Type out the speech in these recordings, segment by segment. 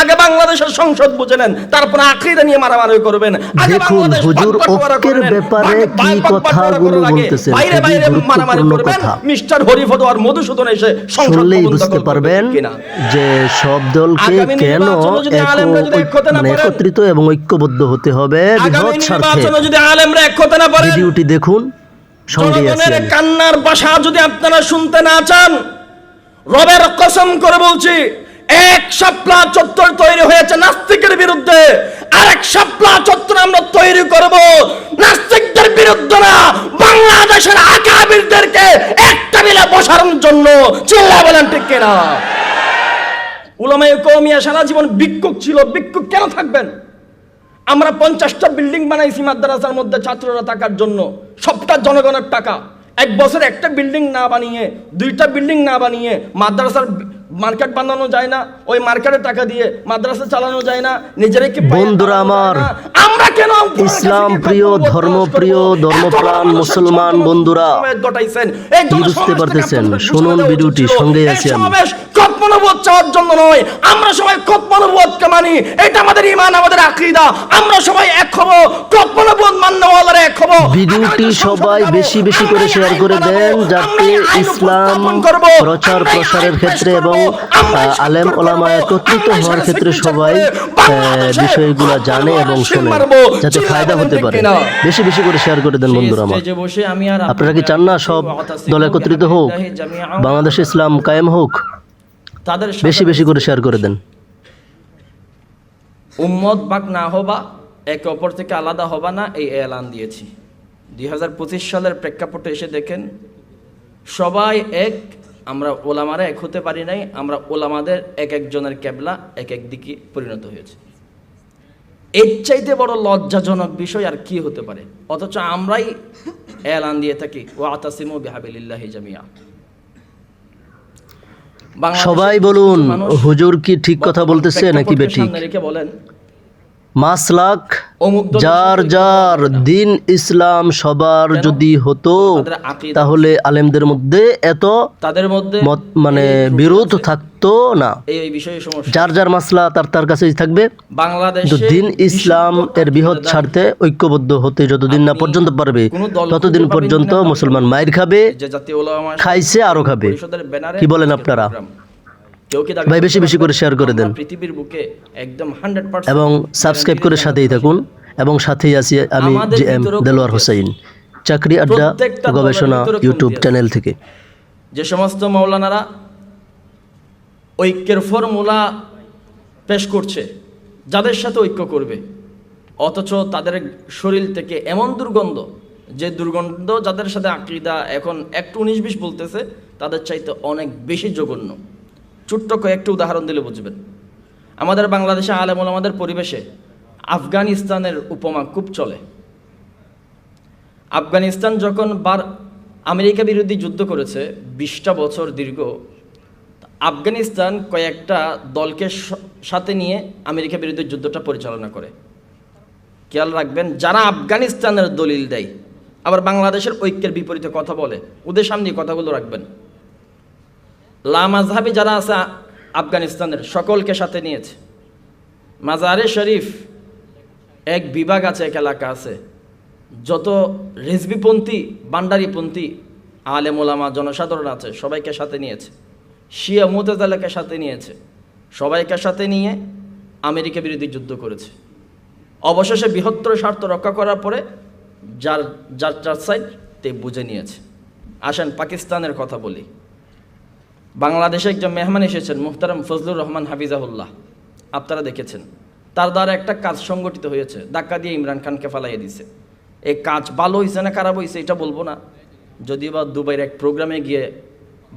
আগে বাংলাদেশের সংসদ বুঝে নেন তারপরে আখরিদা নিয়ে মারামারি করবেন। আগে দেখুন, বাংলাদেশ হুজুর ঐক্যের ব্যাপারে কি কথাগুলো বলতেছেন, বাইরে বাইরে মারামারি করবেন। মিস্টার আর মধুসূদন এসে সংসদ বুঝতে পারবেন যে সব দলকে কেন একত্রিত এবং ঐক্যবদ্ধ হতে হবে বৃহৎ স্বার্থে। যদি আলেমরা এক হতে না পারেন ভিডিওটি দেখুন জনগণের কান্নার ভাষা যদি আপনারা শুনতে না চান রবের কসম করে বলছি এক শাপলা চত্বর তৈরি হয়েছে নাস্তিকের বিরুদ্ধে। আরেক শাপলা চত্বর আমরা তৈরি করব। নাস্তিকদের বিরুদ্ধে না, বাংলাদেশের আকাবিরদেরকে একটা মিলে বসানোর জন্য। চিল্লা বলেন ঠিক কিনা? উলামায়ে কৌমিয়া সারা জীবন ভিক্ষুক ছিল। ভিক্ষুক কেন থাকবেন? আমরা পঞ্চাশটা বিল্ডিং বানাইছি মাদ্রাসার মধ্যে ছাত্ররা থাকার জন্য। সবটা জনগণের টাকা। এক বছর একটা বিল্ডিং না বানিয়ে, দুইটা বিল্ডিং না বানিয়ে মাদ্রাসার মার্কেট বানানো যায় না ওই মার্কেটের টাকা দিয়ে মাদ্রাসা চালানো যায় না নিজেরা কি বন্ধুরা আমার, ইসলাম প্রিয়, ধর্মপ্রিয়, ধর্মপ্রাণ মুসলমান বন্ধুরা, কি বুঝতে পারতেছেন? শুনুন ভিডিওটি, ছিল। আছি আমি। চাওয়ার জন্য নয়। আমরা সবাই মানি। এটা আমাদের ইমান আমাদের আকীদা। আমরা সবাই এক হব মান্যওয়ালারা এক হব। ভিডিওটি সবাই বেশি বেশি করে শেয়ার করে দেন যাতে ইসলাম প্রচার প্রসারের ক্ষেত্রে এবং আলেম ওলামা একত্রিত হওয়ার ক্ষেত্রে সবাই আহ, বিষয়গুলো জানে এবং শোনে। যাতে ফায়দা হতে পারে। বেশি বেশি করে শেয়ার করে দেন বন্ধুরা আমার। আপনারা কি চান না সব দল একত্রিত হোক? বাংলাদেশ ইসলাম কায়েম হোক? তাদের বেশি বেশি করে শেয়ার করে দেন। উম্মত বাক না হবা একে অপর থেকে আলাদা হবা না এই এলান দিয়েছি। দুই হাজার পঁচিশ সালের প্রেক্ষাপটে এসে দেখেন সবাই এক আমরা ওলামারা এক হতে পারি নাই আমরা ওলামাদের এক একজনের ক্যাবলা এক এক দিকে পরিণত হয়েছে। এর চাইতে বড় লজ্জাজনক বিষয় আর কি হতে পারে? অথচ আমরাই এলান দিয়ে থাকি ও আতাসিম ও জামিয়া। সবাই বলুন হুজুর কি ঠিক কথা বলতেছে নাকি বেঠিক? রেখে বলেন মাসলাক যার যার দিন ইসলাম সবার যদি হতো তাহলে আলেমদের মধ্যে এত তাদের মধ্যে মানে বিরোধ থাকতো না। যার যার মাসলা তার তার কাছেই থাকবে। বাংলাদেশে দিন ইসলাম এর বৃহৎ স্বার্থে ঐক্যবদ্ধ হতে যতদিন না পর্যন্ত পারবে ততদিন পর্যন্ত মুসলমান মায়ের খাবে খাইছে আরও খাবে। কি বলেন আপনারা? প্রোগ্রাম। কেউ কি দাবি ভাই বেশি বেশি করে শেয়ার করে দেন। পৃথিবীর বুকে একদম 100% এবং সাবস্ক্রাইব করে সাথেই থাকুন এবং সাথেই আছি আমি জি এম দেলোয়ার হোসাইন। চাকরি আড্ডা গবেষণা ইউটিউব চ্যানেল থেকে। যে সমস্ত মৌলানারা ঐক্যের ফর্মুলা পেশ করছে যাদের সাথে ঐক্য করবে অথচ তাদের শরীর থেকে এমন দুর্গন্ধ যে দুর্গন্ধ যাদের সাথে আকৃদা এখন একটু উনিশ বিশ বলতেছে তাদের চাইতে অনেক বেশি জঘন্য। ছোট্ট কয়েকটি উদাহরণ দিলে বুঝবেন। আমাদের বাংলাদেশে আলেমুল আমাদের পরিবেশে আফগানিস্তানের উপমা খুব চলে। আফগানিস্তান যখন বার আমেরিকা বিরোধী যুদ্ধ করেছে, বিশটা বছর দীর্ঘ, আফগানিস্তান কয়েকটা দলকে সাথে নিয়ে আমেরিকা বিরোধী যুদ্ধটা পরিচালনা করে। খেয়াল রাখবেন, যারা আফগানিস্তানের দলিল দেয়, আবার বাংলাদেশের ঐক্যের বিপরীতে কথা বলে, ওদের সামনে কথাগুলো রাখবেন। লামাজহাবি যারা আছে আফগানিস্তানের সকলকে সাথে নিয়েছে। মাজারে শরীফ এক বিভাগ আছে, এক এলাকা আছে। যত রেজবিপন্থী বান্ডারিপন্থী আলেম ওলামা, জনসাধারণ আছে, সবাইকে সাথে নিয়েছে। শিয়া মোতেজালাকে সাথে নিয়েছে। সবাইকে সাথে নিয়ে আমেরিকা বিরোধী যুদ্ধ করেছে। অবশেষে বৃহত্তর স্বার্থ রক্ষা করার পরে যার যার যার সাইড তে বুঝে নিয়েছে। আসেন পাকিস্তানের কথা বলি। বাংলাদেশে একজন মেহমান এসেছেন মুহতারাম ফজলুর রহমান হাফিজাহুল্লাহ। আপনারা দেখেছেন, তার দ্বারা একটা কাজ সংগঠিত হয়েছে, ধাক্কা দিয়ে ইমরান খানকে ফালাইয়ে দিছে। এই কাজ ভালো হয়েছে না খারাপ হয়েছে এটা বলব না। যদিও বা দুবাইয়ের এক প্রোগ্রামে গিয়ে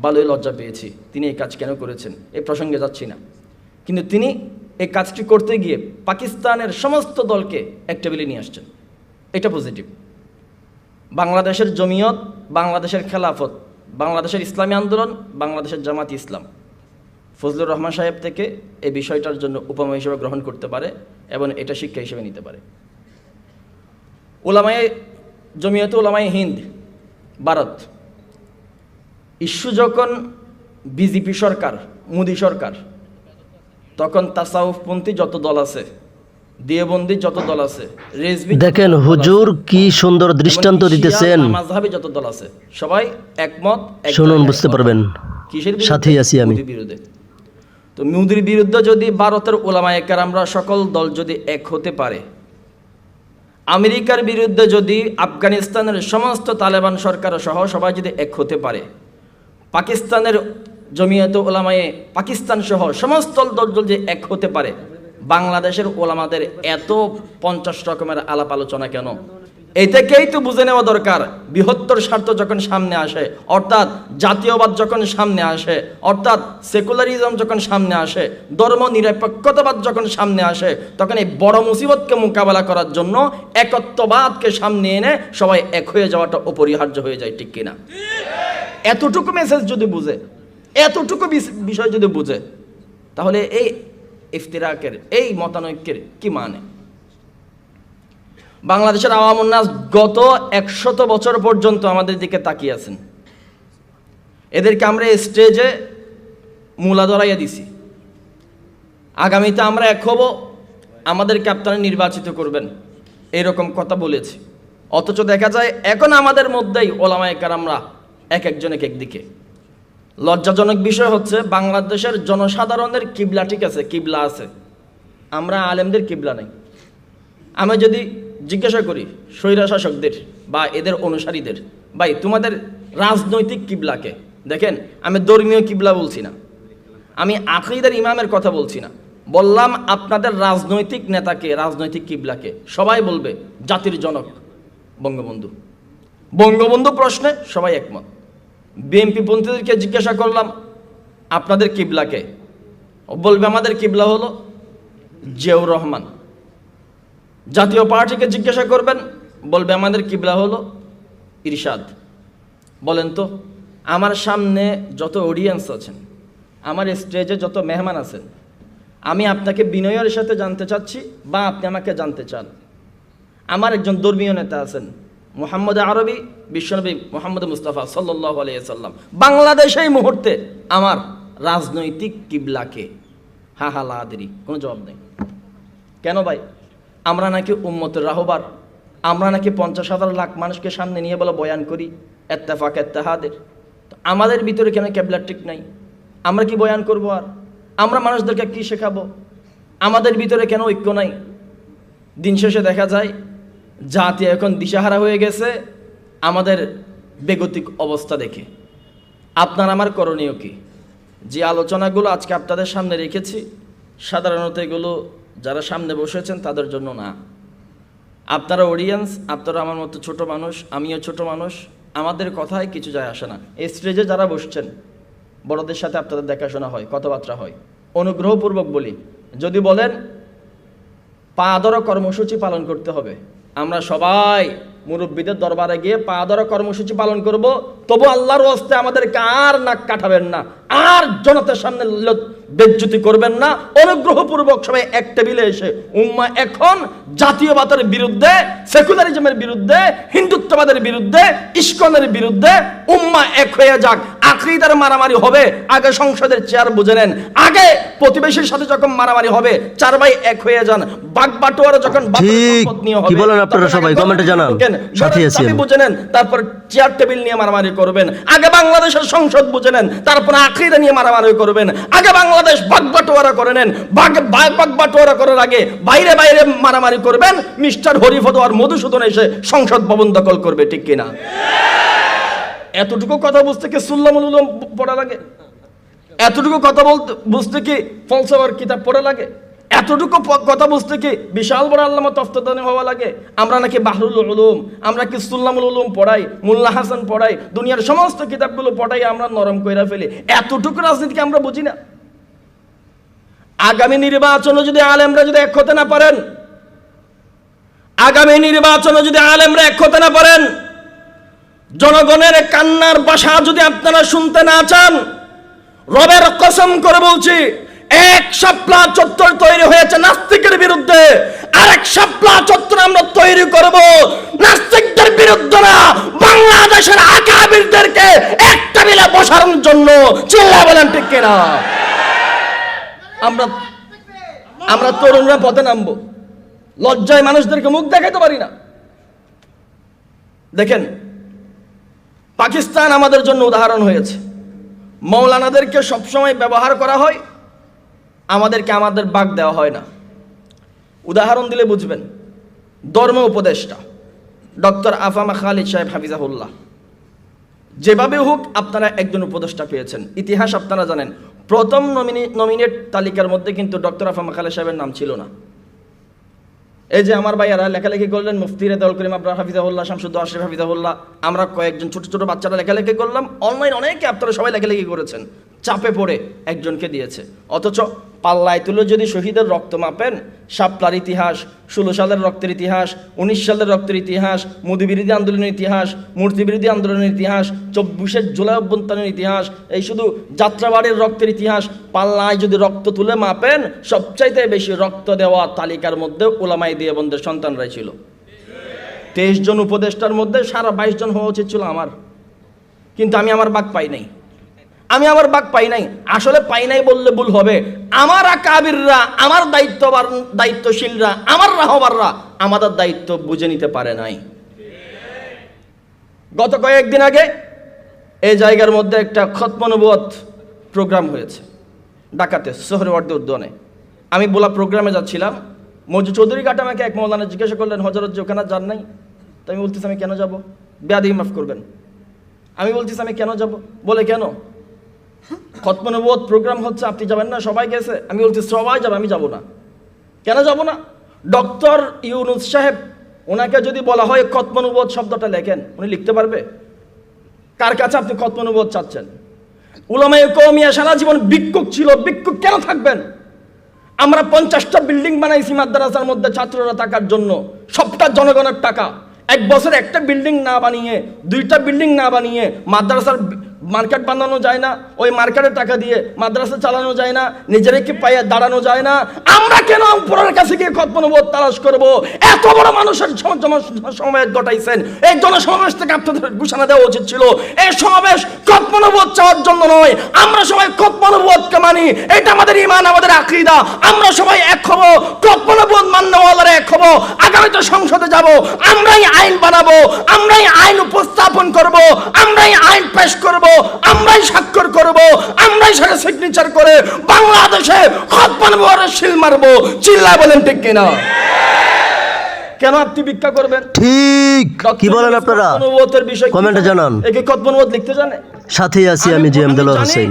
ভালোই লজ্জা পেয়েছি, তিনি এই কাজ কেন করেছেন এই প্রসঙ্গে যাচ্ছি না। কিন্তু তিনি এই কাজটি করতে গিয়ে পাকিস্তানের সমস্ত দলকে এক টেবিলে নিয়ে আসছেন। এটা পজিটিভ বাংলাদেশের জমিয়ত, বাংলাদেশের খেলাফত বাংলাদেশের ইসলামী আন্দোলন, বাংলাদেশের জামাত ইসলাম। ফজলুর রহমান সাহেব থেকে এই বিষয়টার জন্য উপমা হিসেবে গ্রহণ করতে পারে এবং এটা শিক্ষা হিসেবে নিতে পারে। ওলামায়ে জমিয়ত ওলামায়ে হিন্দ, ভারত, ইস্যু যখন বিজেপি সরকার, মোদী সরকার, তখন তাসাউফপন্থী যত দল আছে দিয়েবন্দি যত দল আছে রেজবি দেখেন হুজুর কি সুন্দর দৃষ্টান্ত দিতেছেন মাযহাবি যত দল আছে সবাই একমত শুনুন বুঝতে পারবেন কিসের? সাথেই আছি আমি। বিরুদ্ধে তো মোদির বিরুদ্ধে যদি ভারতের ওলামায়ে আমরা সকল দল যদি এক হতে পারে আমেরিকার বিরুদ্ধে যদি আফগানিস্তানের সমস্ত তালেবান সরকার সহ সবাই যদি এক হতে পারে পাকিস্তানের জমিয়ত ওলামায়ে পাকিস্তান সহ সমস্ত দল যদি এক হতে পারে বাংলাদেশের ওলামাদের এত পঞ্চাশ রকমের আলাপ আলোচনা কেন? এই থেকেই তো বুঝে নেওয়া দরকার। বৃহত্তর স্বার্থ যখন সামনে আসে, অর্থাৎ জাতীয়বাদ যখন সামনে আসে, অর্থাৎ সেকুলারিজম যখন সামনে আসে, ধর্ম নিরপেক্ষতাবাদ যখন সামনে আসে, তখন এই বড় মুসিবতকে মোকাবেলা করার জন্য একত্ববাদকে সামনে এনে সবাই এক হয়ে যাওয়াটা অপরিহার্য হয়ে যায়, ঠিক কিনা? এতটুকু মেসেজ যদি বুঝে, এতটুকু বিষয় যদি বুঝে, তাহলে এই ইফতিরাকের, এই মতানৈক্যের কি মানে? বাংলাদেশের আওয়াম উন্নাস গত একশত বছর পর্যন্ত আমাদের দিকে তাকিয়ে আছেন। এদেরকে আমরা স্টেজে মূলা ধরাইয়া দিছি। আগামীতে আমরা এক হব আমাদেরকে আপনারা নির্বাচিত করবেন। এরকম কথা বলেছি। অথচ দেখা যায়, এখন আমাদের মধ্যেই ওলামায়ে কারামরা এক একজন এক একদিকে লজ্জাজনক বিষয় হচ্ছে বাংলাদেশের জনসাধারণের কিবলা ঠিক আছে, কিবলা আছে। আমরা আলেমদের কিবলা নেই। আমি যদি জিজ্ঞাসা করি স্বৈরা শাসকদের বা এদের অনুসারীদের, ভাই, তোমাদের রাজনৈতিক কিবলাকে দেখেন, আমি ধর্মীয় কিবলা বলছি না। আমি আকিদার ইমামের কথা বলছি না। বললাম, আপনাদের রাজনৈতিক নেতাকে রাজনৈতিক কিবলাকে সবাই বলবে, জাতির জনক। বঙ্গবন্ধু। বঙ্গবন্ধু প্রশ্নে সবাই একমত। বিএনপি পন্থীদেরকে জিজ্ঞাসা করলাম, আপনাদের কিবলাকে বলবে, আমাদের কিবলা হলো জিয়াউর রহমান। জাতীয় পার্টিকে জিজ্ঞাসা করবেন, বলবে, আমাদের কিবলা হলো ইরশাদ। বলেন তো, আমার সামনে যত অডিয়েন্স আছেন, আমার স্টেজে যত মেহমান আছেন, আমি আপনাকে বিনয়ের সাথে জানতে চাচ্ছি বা আপনি আমাকে জানতে চান। আমার একজন ধর্মীয় নেতা আছেন মোহাম্মদ আরবি, বিশ্বনবী মোহাম্মদ মুস্তাফা সাল্লাহ আলিয়াল্লাম বাংলাদেশে এই মুহূর্তে আমার রাজনৈতিক কিবলাকে হা হা লাদেরি কোনো জবাব নেই। কেন ভাই? আমরা নাকি উম্মতের রাহবার, আমরা নাকি পঞ্চাশ হাজার লাখ মানুষকে সামনে নিয়ে বলে বয়ান করি, এত্তেফাক এত্তেহাদের। তো আমাদের ভিতরে কেন ক্যাবলার ঠিক নাই? আমরা কি বয়ান করব আর? আমরা মানুষদেরকে কি শেখাবো? আমাদের ভিতরে কেন ঐক্য নাই? দিন শেষে দেখা যায় জাতি এখন দিশাহারা হয়ে গেছে, আমাদের বেগতিক অবস্থা দেখে। আপনার আমার করণীয় কি? যে আলোচনাগুলো আজকে আপনাদের সামনে রেখেছি, সাধারণত এগুলো যারা সামনে বসেছেন তাদের জন্য না। আপনারা অডিয়েন্স আপনারা আমার মতো ছোট মানুষ, আমিও ছোট মানুষ, আমাদের কথায় কিছু যায় আসে না। এই স্টেজে যারা বসছেন, বড়দের সাথে আপনাদের দেখাশোনা হয়, কথাবার্তা হয়। অনুগ্রহপূর্বক বলি, যদি বলেন, পা ধরা কর্মসূচি পালন করতে হবে। আমরা সবাই মুরব্বীদের দরবারে গিয়ে পা ধরা কর্মসূচি পালন করব। তবু আল্লাহর হস্তে আমাদের কার নাক কাটাবেন না? আর জনতার সামনে বেজ্জতি করবেন না। অনুগ্রহপূর্বক সবাই এক টেবিলে এসে উম্মা এখন জাতীয়বাদের বিরুদ্ধে সেকুলারিজমের বিরুদ্ধে হিন্দুত্ববাদের বিরুদ্ধে ইস্কনের বিরুদ্ধে উম্মা এক হয়ে যাক। আকরিদার মারামারি হবে আগে সংসদের চেয়ার বুঝে নেন। আগে প্রতিবেশীর সাথে যখন মারামারি হবে চার ভাই এক হয়ে যান। বাগ বাটোয়ারা যখন কি বলেন আপনারা সবাই? কমেন্টে জানান। সাথে আছি বুঝে নেন তারপর চেয়ার টেবিল নিয়ে মারামারি করবেন। আগে বাংলাদেশের সংসদ বুঝে নেন তারপর আখিরা নিয়ে মারামারি করবেন। আগে বাংলাদেশ বাগবাটোয়ারা করে নেন। বাগ বাগ বাগ বাটোয়ারা করার আগে বাইরে বাইরে মারামারি করবেন। মিস্টার হরিফদ আর মধুসূদন এসে সংসদ ভবন দখল করবে, ঠিক কিনা? এতটুকু কথা বুঝতে কি সুল্লামুল পড়া লাগে? এতটুকু কথা বলতে, বুঝতে কি ফলসফার কিতাব পড়া লাগে? এতটুকু কথা বুঝতে কি বিশাল বড় আল্লামা তফতদানি হওয়া লাগে? আমরা নাকি বাহরুল উলুম, আমরা কি সুল্লামুল উলুম পড়াই, মুল্লা হাসান পড়াই, দুনিয়ার সমস্ত কিতাবগুলো পড়াই আমরা নরম কইরা ফেলি। এতটুকু রাজনীতিকে আমরা বুঝি না। আগামী নির্বাচনে যদি আলেমরা যদি এক হতে না পারেন, আগামী নির্বাচনে যদি আলেমরা এক হতে না পারেন, জনগণের কান্নার বাসা যদি আপনারা শুনতে না চান, রবের কসম করে বলছি, এক শাপলা চত্বর তৈরি হয়েছে নাস্তিকের বিরুদ্ধে আরেক শাপলা চত্বর আমরা তৈরি করব নাস্তিকদের বিরুদ্ধে না বাংলাদেশের আকাবিরদেরকে একটা মিলে বসানোর জন্য চিল্লা বলেন, ঠিক কিনা? আমরা আমরা তরুণরা পথে নামবো। লজ্জায় মানুষদেরকে মুখ দেখাতে পারি না। দেখেন, পাকিস্তান আমাদের জন্য উদাহরণ হয়েছে। মৌলানাদেরকে সবসময় ব্যবহার করা হয়, আমাদেরকে আমাদের বাক দেওয়া হয় না। উদাহরণ দিলে বুঝবেন। ধর্ম উপদেষ্টা, ডক্টর আফামা খালিদ সাহেব হাফিজাহুল্লাহ। যেভাবে হোক আপনারা একজন উপদেষ্টা পেয়েছেন। ইতিহাস আপনারা জানেন, প্রথম নমিনি নমিনেট তালিকার মধ্যে কিন্তু ডক্টর আফামা মাকালে সাহেবের নাম ছিল না। এই যে আমার ভাইয়ারা লেখালেখি করলেন, মুফতিরে দল করিম আব্রাহ হাফিজাহুল্লাহ শামসুদ্দ আশরিফ হাফিজাহুল্লাহ, আমরা কয়েকজন ছোট ছোট বাচ্চারা লেখালেখি করলাম। অনলাইন অনেকে আপনারা সবাই লেখালেখি করেছেন। চাপে পড়ে একজনকে দিয়েছে। অথচ পাল্লায় তুলে যদি শহীদের রক্ত মাপেন, শাপলার ইতিহাস, ষোলো সালের রক্তের ইতিহাস, উনিশ সালের রক্তের ইতিহাস মোদী বিরোধী আন্দোলনের ইতিহাস মূর্তি বিরোধী আন্দোলনের ইতিহাস, চব্বিশের জুলাই অভ্যন্তরের ইতিহাস, এই শুধু যাত্রাবাড়ির রক্তের ইতিহাস, পাল্লায় যদি রক্ত তুলে মাপেন, সবচাইতে বেশি রক্ত দেওয়া তালিকার মধ্যে ওলামাই দিয়ে বন্ধের সন্তানরাই ছিল। তেইশ জন উপদেষ্টার মধ্যে সারা বাইশ জন হওয়া উচিত ছিল আমার। কিন্তু আমি আমার বাক পাই নাই। আমি আমার বাঘ পাই নাই। আসলে পাই নাই বললে ভুল হবে। আমার কাবিররা আমার দায়িত্ববান দায়িত্বশীলরা, আমার রাহবাররা আমাদের দায়িত্ব বুঝে নিতে পারে নাই। গত কয়েকদিন আগে এই জায়গার মধ্যে একটা খতমনুবত প্রোগ্রাম হয়েছে ঢাকাতে সোহরওয়ার্দী উদ্যানে। আমি বোলা প্রোগ্রামে যাচ্ছিলাম। মজু চৌধুরী ঘাট আমাকে এক মৌলানা জিজ্ঞাসা করলেন, হজরত যে ওখানে যান নাই? তো আমি বলতেছি, আমি কেন যাব? ব্যাধি মাফ করবেন। আমি বলতেছি, আমি কেন যাব? বলে কেন? খতমনবোধ প্রোগ্রাম হচ্ছে, আপনি যাবেন না, সবাই গেছে। আমি বলছি, সবাই যাবে, আমি যাব না। কেন যাব না? ডক্টর ইউনুস সাহেব, ওনাকে যদি বলা হয় খতমনুবোধ শব্দটা লেখেন, উনি লিখতে পারবে? কার কাছে আপনি খতমনুবোধ চাচ্ছেন? উলামায়ে কৌমিয়া সারা জীবন ভিক্ষুক ছিল, ভিক্ষুক কেন থাকবেন? আমরা পঞ্চাশটা বিল্ডিং বানাইছি মাদ্রাসার মধ্যে ছাত্ররা থাকার জন্য। সবটা জনগণের টাকা। এক বছর একটা বিল্ডিং না বানিয়ে, দুইটা বিল্ডিং না বানিয়ে মাদ্রাসার মার্কেট বানানো যায় না, ওই মার্কেটের টাকা দিয়ে মাদ্রাসা চালানো যায় না নিজেরাকে পায়ে দাঁড়ানো যায় না? আমরা কেন উপরের কাছে গিয়ে খতমনবোধ তালাশ করব? এত বড় মানুষের সম- সম- সমাবেশ ঘটাইছেন। এই জনসমাবেশ থেকে আপনাদের ঘোষণা দেওয়া উচিত ছিল। এই সমাবেশ খতমনবোধ চাওয়ার জন্য নয়। আমরা সবাই খতমনবোধকে মানি। এটা আমাদের ইমান আমাদের আকীদা। আমরা সবাই এক হব। খতমনবোধ মান্যওয়ালারা এক হব। আগামীতে সংসদে যাব। আমরাই আইন বানাবো। আমরাই আইন উপস্থাপন করব। আমরাই আইন পেশ করব। আমরাই স্বাক্ষর করব আমরাই সেটা সিগনেচার করে বাংলাদেশে শিল মারবো। চিল্লায় বলেন ঠিক কিনা? কেন আপনি ভিক্ষা করবেন? ঠিক। কি বলেন আপনারা? বিষয় কমেন্টে জানান। একে লিখতে জানে? সাথেই আছি আমি জি হোসেন।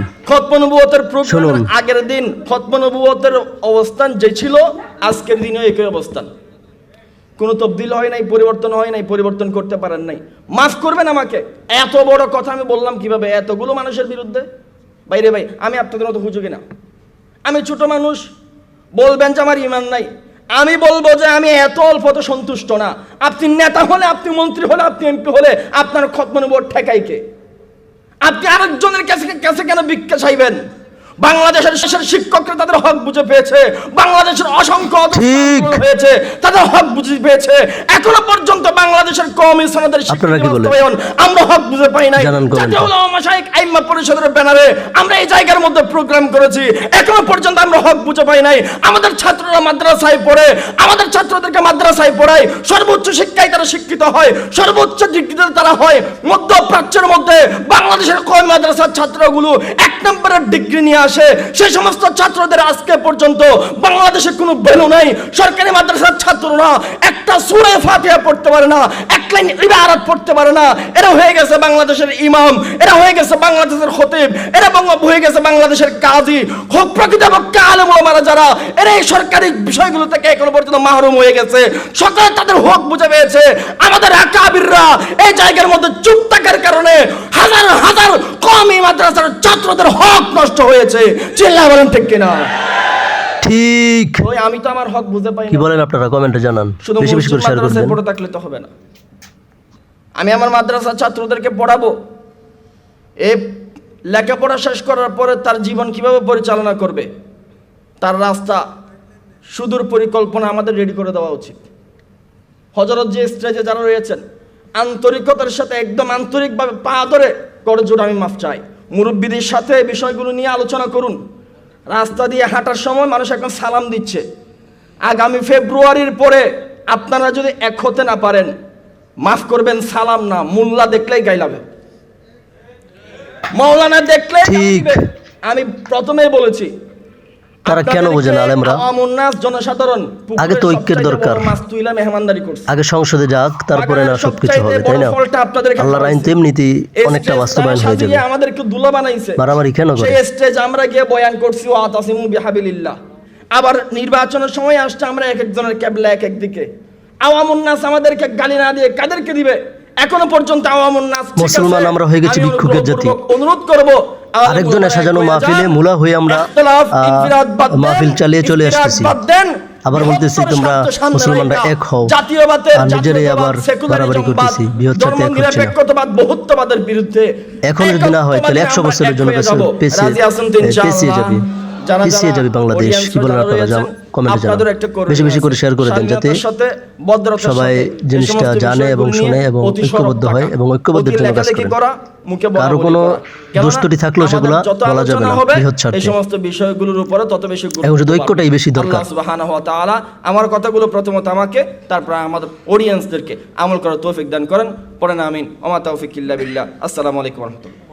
শুনুন। আগের দিন খতমনবুয়তের অবস্থান যে ছিল আজকের দিনেও একই অবস্থান। কোনো তবদিল হয় নাই, পরিবর্তন হয় নাই, পরিবর্তন করতে পারেন নাই। মাফ করবেন আমাকে। এত বড় কথা আমি বললাম কীভাবে? এতগুলো মানুষের বিরুদ্ধে? বাইরে ভাই, আমি আপনাদের মতো হুজুকি না আমি ছোট মানুষ, বলবেন যে আমার ইমান নাই। আমি বলব যে আমি এত অল্পতে সন্তুষ্ট না। আপনি নেতা হলে, আপনি মন্ত্রী হলে, আপনি এমপি হলে আপনার খতমনে বোর্ড ঠেকাই কে আপনি আরেকজনের কাছে কাছে কেন ভিক্ষা চাইবেন? বাংলাদেশের শেষের শিক্ষকরা তাদের হক বুঝে পেয়েছে। বাংলাদেশের অসংখ্য। হয়েছে। তাদের হক বুঝে পেয়েছে। এখনও পর্যন্ত বাংলাদেশের কম ইসলামদের? আমরা হক বুঝে পাই নাই। আইম্মা পরিষদের ব্যানারে আমরা এই জায়গার মধ্যে প্রোগ্রাম করেছি। এখনও পর্যন্ত আমরা হক বুঝে পাই নাই। আমাদের ছাত্ররা মাদ্রাসায় পড়ে আমাদের ছাত্রদেরকে মাদ্রাসায় পড়ায় সর্বোচ্চ শিক্ষায় তারা শিক্ষিত হয় সর্বোচ্চ ডিগ্রিতে তারা হয়। মধ্যপ্রাচ্যের মধ্যে বাংলাদেশের কয় মাদ্রাসার ছাত্রগুলো এক নম্বরের ডিগ্রি নিয়ে আসে, সেই সমস্ত ছাত্রদের আজকে পর্যন্ত বাংলাদেশে কোনো ভ্যালু নাই, সরকারি মাদ্রাসার ছাত্ররা একটা সুরে ফাতিহা পড়তে পারে না, এক লাইন ইবারত পড়তে পারে না। এরা হয়ে গেছে বাংলাদেশের ইমাম, এরা হয়ে গেছে বাংলাদেশের খতিব, এরা বঙ্গ- হয়ে গেছে বাংলাদেশের কাজী। হোক প্রকৃতপক্ষে আলেম ওলামারা যারা, এরা এই সরকারি বিষয়গুলো থেকে এখনও পর্যন্ত মাহরুম হয়ে গেছে। সকালে তাদের হক বুঝে পেয়েছে। আমাদের আকাবিররা এই জায়গার মধ্যে চুপ থাকার কারণে হাজার হাজার কমই মাদ্রাসার ছাত্রদের হক নষ্ট হয়েছে। চিল্লা বলেন ঠিক কিনা। ঠিক। ওই আমি তো আমার হক বুঝে পাই কি বলেন আপনারা? কমেন্টে জানান। বেশি বেশি করে শেয়ার করবেন পড়ে থাকলে তো হবে না। আমি আমার মাদ্রাসার ছাত্রদেরকে পড়াবো। এ লেখাপড়া শেষ করার পরে তার জীবন কীভাবে পরিচালনা করবে? তার রাস্তা সুদূর পরিকল্পনা আমাদের রেডি করে দেওয়া উচিত। হজরত যে স্টেজে যারা রয়েছেন আন্তরিকতার সাথে একদম আন্তরিকভাবে পা ধরে করে জোর আমি মাফ চাই। মুরব্বীদের সাথে এই বিষয়গুলো নিয়ে আলোচনা করুন। রাস্তা দিয়ে হাঁটার সময় মানুষ এখন সালাম দিচ্ছে। আগামী ফেব্রুয়ারির পরে আপনারা যদি এক হতে না পারেন মাফ করবেন সালাম না। মোল্লা দেখলেই গাইলাবে মৌলানা দেখলে। আমি প্রথমেই বলেছি তারা কেন বোঝে না আলেমরা? জনসাধারণ আগে তো ঐক্যের দরকার। আগে সংসদে যাক তারপরে না সবকিছু হবে তাই না? আল্লাহর আইন তো। এমনিতেই অনেকটা বাস্তবায়ন হয়ে যাবে। আমাদেরকে দুলা বানাইছে। মারামারি কেন করে? স্টেজ আমরা গিয়ে বয়ান করছি ও আতাসিমু বিহাবিলিল্লাহ। আবার নির্বাচনের সময় আসছে আমরা এক একজনের ক্যাবলা এক একদিকে। আওয়ামুন নাস আমাদেরকে গালি না দিয়ে কাদেরকে দিবে? এখনও পর্যন্ত আওয়ামুন নাস মুসলমান আমরা হয়ে গেছি ভিক্ষুকের জাতি। অনুরোধ করব আরেকজনের সাজানো মাহফিলে মুলা হয়ে আমরা, মাহফিল চালিয়ে চলে আসতেছি। আবার বলতেছি তোমরা মুসলমানরা এক হও। আর নিজেরাই আবার বাড়াবাড়ি করতেছি, স্বার্থে এক হচ্ছে না। এখন যদি না হয় তাহলে একশো বছরের জন্য। পেছিয়ে? যাবে পিছিয়ে যাবে বাংলাদেশ কি বলেন আপনারা কমেন্টে জানান বেশি বেশি করে শেয়ার করে দেন যাতে সবাই জিনিসটা জানে এবং শুনে এবং ঐক্যবদ্ধ হয় এবং ঐক্যবদ্ধের জন্য কাজ করে। করা, কোনো থাকলেও সেগুলা বলা যাবে না, বৃহৎ। এই সমস্ত বিষয়গুলোর উপরে তত বেশি এখন শুধু ঐক্যটাই বেশি দরকার। সুবহানাহু ওয়া তাআলা আমার কথাগুলো প্রথমত আমাকে তারপর আমাদের অডিয়েন্সদেরকে আমল করার তৌফিক দান করেন। পড়েন আমিন। ওমা তৌফিক ইল্লা বিল্লাহ। আসসালামু আলাইকুম ওয়া রাহমাতুল্লাহ।